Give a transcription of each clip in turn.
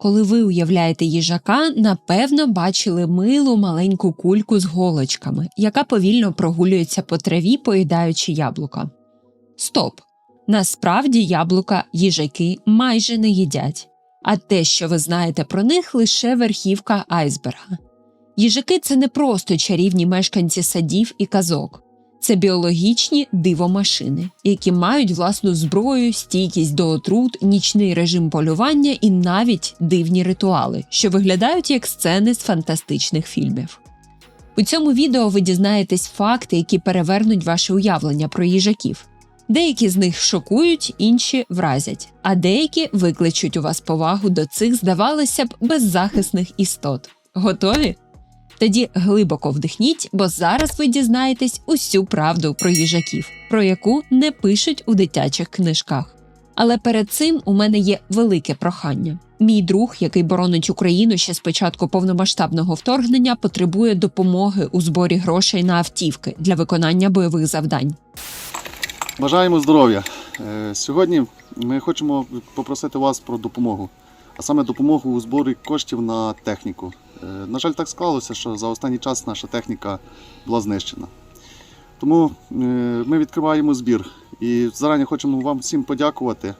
Коли ви уявляєте їжака, напевно бачили милу маленьку кульку з голочками, яка повільно прогулюється по траві, поїдаючи яблука. Стоп! Насправді яблука їжаки майже не їдять, а те, що ви знаєте про них, лише верхівка айсберга. Їжаки це не просто чарівні мешканці садів і казок, це біологічні дивомашини, які мають власну зброю, стійкість до отрут, нічний режим полювання і навіть дивні ритуали, що виглядають як сцени з фантастичних фільмів. У цьому відео ви дізнаєтесь факти, які перевернуть ваше уявлення про їжаків. Деякі з них шокують, інші вразять, а деякі викличуть у вас повагу до цих, здавалося б, беззахисних істот. Готові? Тоді глибоко вдихніть, бо зараз ви дізнаєтесь усю правду про їжаків, про яку не пишуть у дитячих книжках. Але перед цим у мене є велике прохання. Мій друг, який боронить Україну ще з початку повномасштабного вторгнення, потребує допомоги у зборі грошей на автівки для виконання бойових завдань. Бажаємо здоров'я. Е, Сьогодні ми хочемо попросити вас про допомогу, а саме допомогу у зборі коштів на техніку. На жаль, так склалося, що за останній час наша техніка була знищена. Тому е, ми відкриваємо збір і зарані хочемо вам всім подякувати.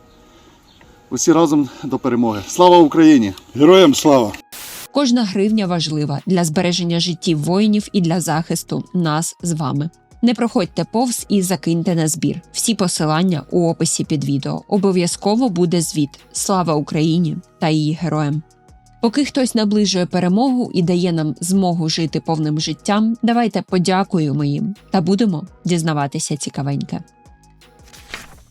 Усі разом до перемоги. Слава Україні! Героям слава! Кожна гривня важлива для збереження життів воїнів і для захисту нас з вами. Не проходьте повз і закиньте на збір. Всі посилання у описі під відео. Обов'язково буде звіт. Слава Україні та її героям. Поки хтось наближує перемогу і дає нам змогу жити повним життям, давайте подякуємо їм та будемо дізнаватися цікавеньке.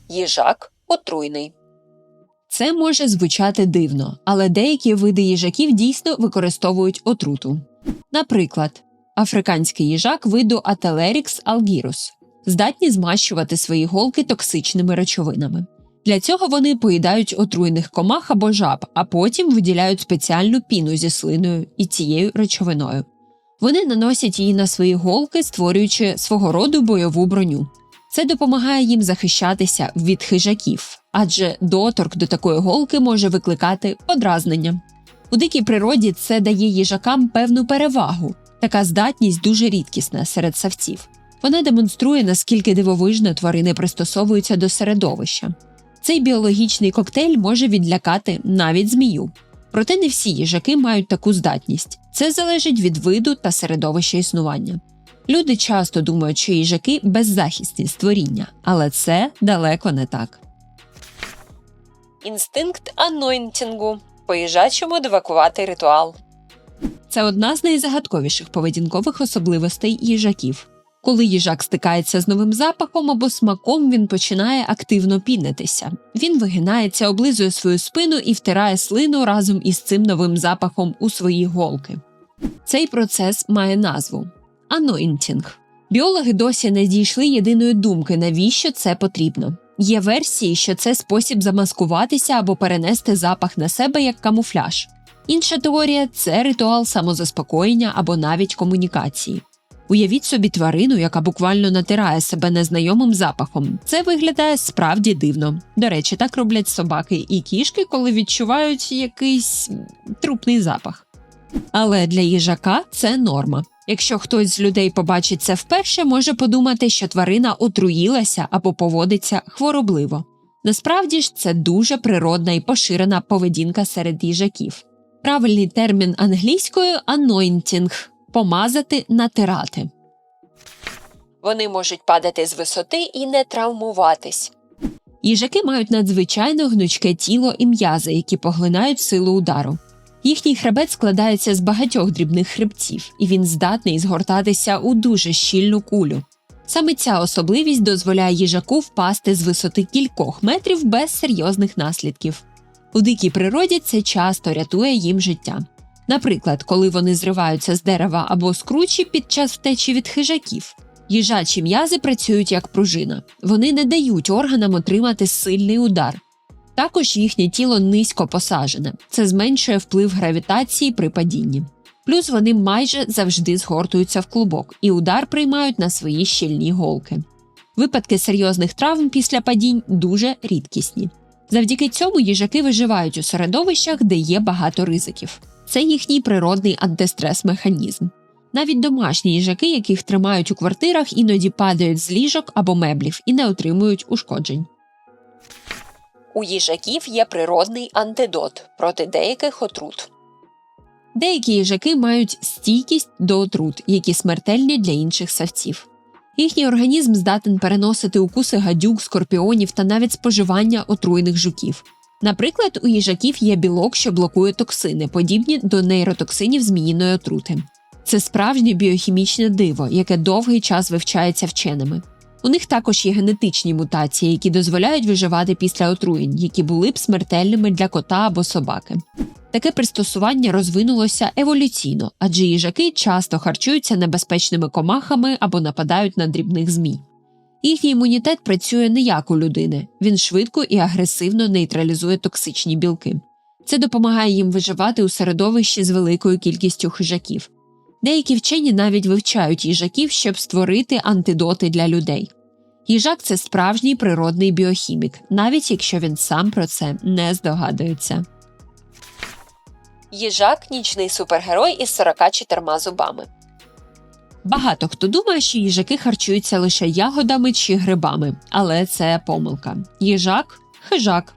Їжак отруйний. Це може звучати дивно, але деякі види їжаків дійсно використовують отруту. Наприклад, африканський їжак виду Ателерікс algirus здатні змащувати свої голки токсичними речовинами. Для цього вони поїдають отруйних комах або жаб, а потім виділяють спеціальну піну зі слиною і цією речовиною. Вони наносять її на свої голки, створюючи свого роду бойову броню. Це допомагає їм захищатися від хижаків, адже доторк до такої голки може викликати подразнення. У дикій природі це дає їжакам певну перевагу. Така здатність дуже рідкісна серед савців. Вона демонструє, наскільки дивовижно тварини пристосовуються до середовища. Цей біологічний коктейль може відлякати навіть змію. Проте не всі їжаки мають таку здатність. Це залежить від виду та середовища існування. Люди часто думають, що їжаки беззахисні створіння, але це далеко не так. Інстинкт анойнтінгу по їжачому девакувати ритуал. Це одна з найзагадковіших поведінкових особливостей їжаків. Коли їжак стикається з новим запахом або смаком, він починає активно пінитися. Він вигинається, облизує свою спину і втирає слину разом із цим новим запахом у свої голки. Цей процес має назву аноінтінг. Біологи досі не дійшли єдиної думки, навіщо це потрібно. Є версії, що це спосіб замаскуватися або перенести запах на себе як камуфляж. Інша теорія це ритуал самозаспокоєння або навіть комунікації. Уявіть собі тварину, яка буквально натирає себе незнайомим запахом. Це виглядає справді дивно. До речі, так роблять собаки і кішки, коли відчувають якийсь трупний запах. Але для їжака це норма. Якщо хтось з людей побачить це вперше, може подумати, що тварина отруїлася або поводиться хворобливо. Насправді ж це дуже природна і поширена поведінка серед їжаків. Правильний термін англійською anointing – помазати, натирати. Вони можуть падати з висоти і не травмуватись. Їжаки мають надзвичайно гнучке тіло і м'язи, які поглинають силу удару. Їхній хребет складається з багатьох дрібних хребців, і він здатний згортатися у дуже щільну кулю. Саме ця особливість дозволяє їжаку впасти з висоти кількох метрів без серйозних наслідків. У дикій природі це часто рятує їм життя. Наприклад, коли вони зриваються з дерева або з кручі під час втечі від хижаків. Їжачі м'язи працюють як пружина. Вони не дають органам отримати сильний удар. Також їхнє тіло низько посажене. Це зменшує вплив гравітації при падінні. Плюс вони майже завжди згортуються в клубок і удар приймають на свої щільні голки. Випадки серйозних травм після падінь дуже рідкісні. Завдяки цьому їжаки виживають у середовищах, де є багато ризиків. Це їхній природний антистрес-механізм. Навіть домашні їжаки, яких тримають у квартирах, іноді падають з ліжок або меблів і не отримують ушкоджень. У їжаків є природний антидот проти деяких отрут. Деякі їжаки мають стійкість до отрут, які смертельні для інших савців. Їхній організм здатен переносити укуси гадюк, скорпіонів та навіть споживання отруєних жуків. Наприклад, у їжаків є білок, що блокує токсини, подібні до нейротоксинів зміїної отрути. Це справжнє біохімічне диво, яке довгий час вивчається вченими. У них також є генетичні мутації, які дозволяють виживати після отруєнь, які були б смертельними для кота або собаки. Таке пристосування розвинулося еволюційно, адже їжаки часто харчуються небезпечними комахами або нападають на дрібних змій. Їхній імунітет працює не як у людини, він швидко і агресивно нейтралізує токсичні білки. Це допомагає їм виживати у середовищі з великою кількістю хижаків. Деякі вчені навіть вивчають їжаків, щоб створити антидоти для людей. Їжак це справжній природний біохімік, навіть якщо він сам про це не здогадується. Їжак нічний супергерой із 44 зубами. Багато хто думає, що їжаки харчуються лише ягодами чи грибами, але це помилка. Їжак хижак.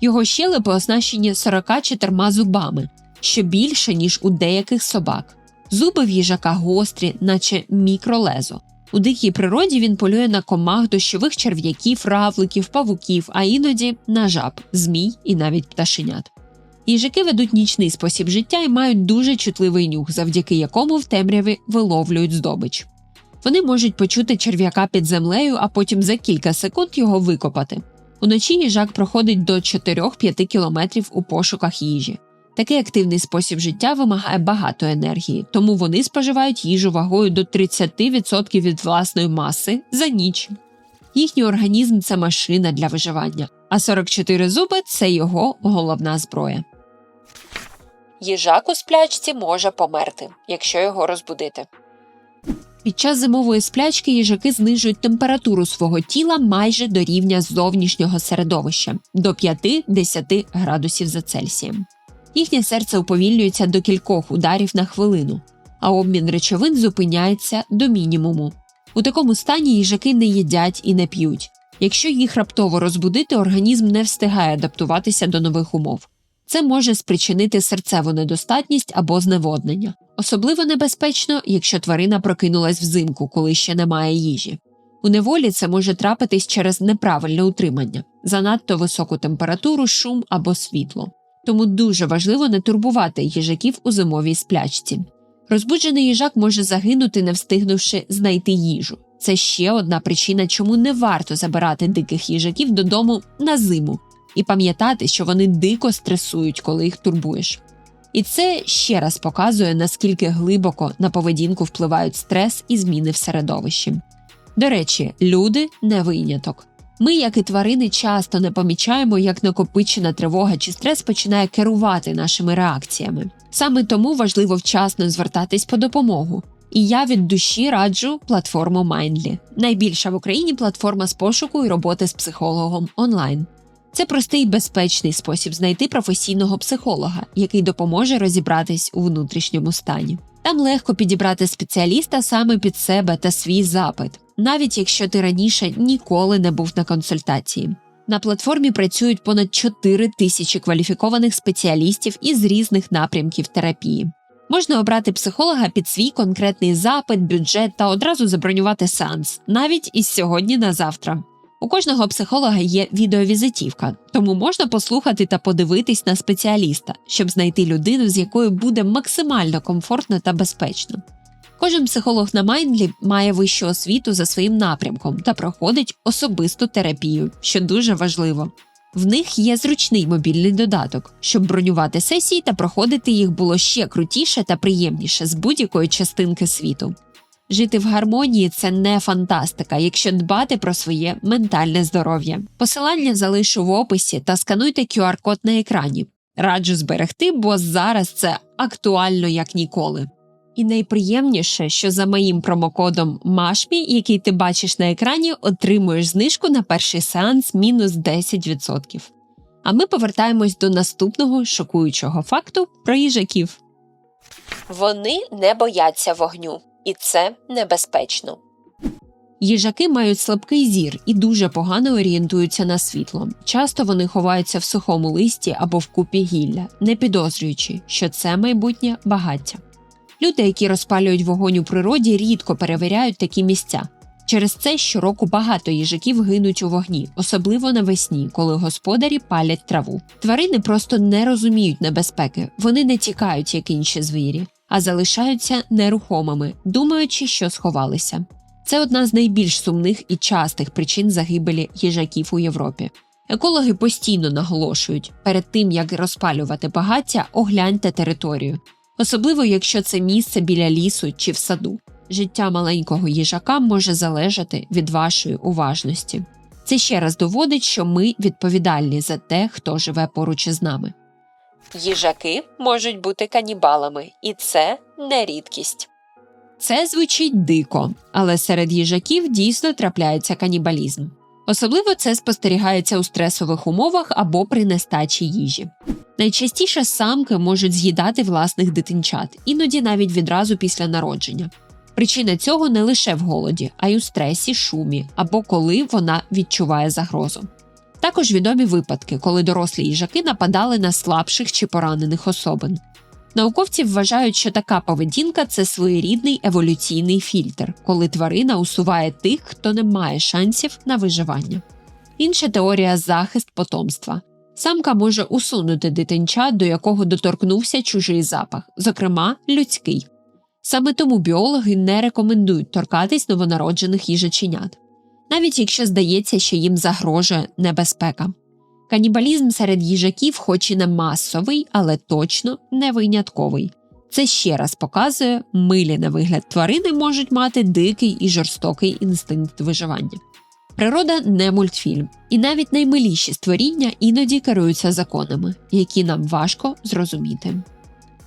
Його щелепи оснащені 44 зубами, що більше, ніж у деяких собак. Зуби в їжака гострі, наче мікролезо. У дикій природі він полює на комах дощових черв'яків, равликів, павуків, а іноді на жаб, змій і навіть пташенят. Їжаки ведуть нічний спосіб життя і мають дуже чутливий нюх, завдяки якому в темряві виловлюють здобич. Вони можуть почути черв'яка під землею, а потім за кілька секунд його викопати. Уночі їжак проходить до 4-5 кілометрів у пошуках їжі. Такий активний спосіб життя вимагає багато енергії, тому вони споживають їжу вагою до 30% від власної маси за ніч. Їхній організм це машина для виживання, а 44 зуби це його головна зброя. Їжак у сплячці може померти, якщо його розбудити. Під час зимової сплячки їжаки знижують температуру свого тіла майже до рівня зовнішнього середовища до 5-10 градусів за Цельсієм. Їхнє серце уповільнюється до кількох ударів на хвилину, а обмін речовин зупиняється до мінімуму. У такому стані їжаки не їдять і не п'ють. Якщо їх раптово розбудити, організм не встигає адаптуватися до нових умов. Це може спричинити серцеву недостатність або зневоднення. Особливо небезпечно, якщо тварина прокинулась взимку, коли ще немає їжі. У неволі це може трапитись через неправильне утримання, занадто високу температуру, шум або світло. Тому дуже важливо не турбувати їжаків у зимовій сплячці. Розбуджений їжак може загинути, не встигнувши знайти їжу. Це ще одна причина, чому не варто забирати диких їжаків додому на зиму і пам'ятати, що вони дико стресують, коли їх турбуєш. І це ще раз показує, наскільки глибоко на поведінку впливають стрес і зміни в середовищі. До речі, люди не виняток. Ми, як і тварини, часто не помічаємо, як накопичена тривога чи стрес починає керувати нашими реакціями. Саме тому важливо вчасно звертатись по допомогу. І я від душі раджу платформу Mindly. найбільша в Україні платформа з пошуку і роботи з психологом онлайн. Це простий і безпечний спосіб знайти професійного психолога, який допоможе розібратись у внутрішньому стані. Там легко підібрати спеціаліста саме під себе та свій запит, навіть якщо ти раніше ніколи не був на консультації. На платформі працюють понад 4 тисячі кваліфікованих спеціалістів із різних напрямків терапії. Можна обрати психолога під свій конкретний запит, бюджет та одразу забронювати сеанс, навіть із сьогодні на завтра. У кожного психолога є відеовізитівка, тому можна послухати та подивитись на спеціаліста, щоб знайти людину, з якою буде максимально комфортно та безпечно. Кожен психолог на Майндлі має вищу освіту за своїм напрямком та проходить особисту терапію, що дуже важливо. В них є зручний мобільний додаток, щоб бронювати сесії та проходити їх було ще крутіше та приємніше з будь-якої частинки світу. Жити в гармонії це не фантастика, якщо дбати про своє ментальне здоров'я. Посилання залишу в описі та скануйте QR-код на екрані. Раджу зберегти, бо зараз це актуально як ніколи. І найприємніше, що за моїм промокодом MASHMI, який ти бачиш на екрані, отримуєш знижку на перший сеанс мінус 10%. А ми повертаємось до наступного шокуючого факту про їжаків. Вони не бояться вогню, і це небезпечно. Їжаки мають слабкий зір і дуже погано орієнтуються на світло. Часто вони ховаються в сухому листі або в купі гілля, не підозрюючи, що це майбутнє багаття. Люди, які розпалюють вогонь у природі, рідко перевіряють такі місця. Через це щороку багато їжаків гинуть у вогні, особливо навесні, коли господарі палять траву. Тварини просто не розуміють небезпеки, вони не тікають, як інші звірі, а залишаються нерухомими, думаючи, що сховалися. Це одна з найбільш сумних і частих причин загибелі їжаків у Європі. Екологи постійно наголошують, перед тим як розпалювати багаття, огляньте територію, особливо якщо це місце біля лісу чи в саду. Життя маленького їжака може залежати від вашої уважності. Це ще раз доводить, що ми відповідальні за те, хто живе поруч із нами. Їжаки можуть бути канібалами, і це не рідкість. Це звучить дико, але серед їжаків дійсно трапляється канібалізм. Особливо це спостерігається у стресових умовах або при нестачі їжі. Найчастіше самки можуть з'їдати власних дитинчат, іноді навіть відразу після народження. Причина цього не лише в голоді, а й у стресі, шумі або коли вона відчуває загрозу. Також відомі випадки, коли дорослі їжаки нападали на слабших чи поранених особин. Науковці вважають, що така поведінка це своєрідний еволюційний фільтр, коли тварина усуває тих, хто не має шансів на виживання. Інша теорія захист потомства. Самка може усунути дитинча, до якого доторкнувся чужий запах, зокрема людський. Саме тому біологи не рекомендують торкатись новонароджених їжаченят, навіть якщо здається, що їм загрожує небезпека. Канібалізм серед їжаків, хоч і не масовий, але точно не винятковий. Це ще раз показує, милі на вигляд тварини можуть мати дикий і жорстокий інстинкт виживання. Природа не мультфільм, і навіть наймиліші створіння іноді керуються законами, які нам важко зрозуміти.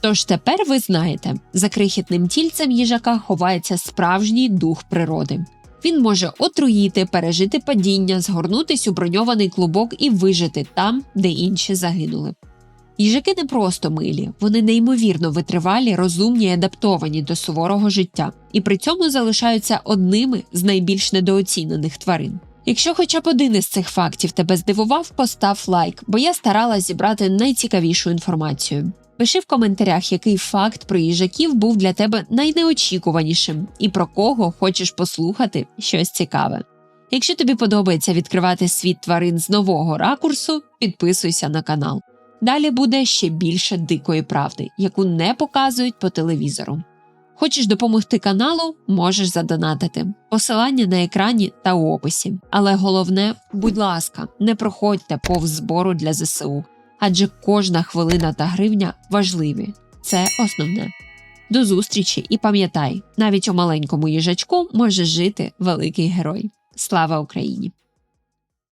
Тож тепер ви знаєте, за крихітним тільцем їжака ховається справжній дух природи. Він може отруїти, пережити падіння, згорнутись у броньований клубок і вижити там, де інші загинули. Їжаки не просто милі, вони неймовірно витривалі, розумні і адаптовані до суворого життя, і при цьому залишаються одними з найбільш недооцінених тварин. Якщо хоча б один із цих фактів тебе здивував, постав лайк, бо я старалась зібрати найцікавішу інформацію. Пиши в коментарях, який факт про їжаків був для тебе найнеочікуванішим і про кого хочеш послухати щось цікаве. Якщо тобі подобається відкривати світ тварин з нового ракурсу, підписуйся на канал. Далі буде ще більше дикої правди, яку не показують по телевізору. Хочеш допомогти каналу, можеш задонатити. Посилання на екрані та у описі. Але головне, будь ласка, не проходьте повз збору для ЗСУ, адже кожна хвилина та гривня важливі. Це основне. До зустрічі і пам'ятай, навіть у маленькому їжачку може жити великий герой. Слава Україні!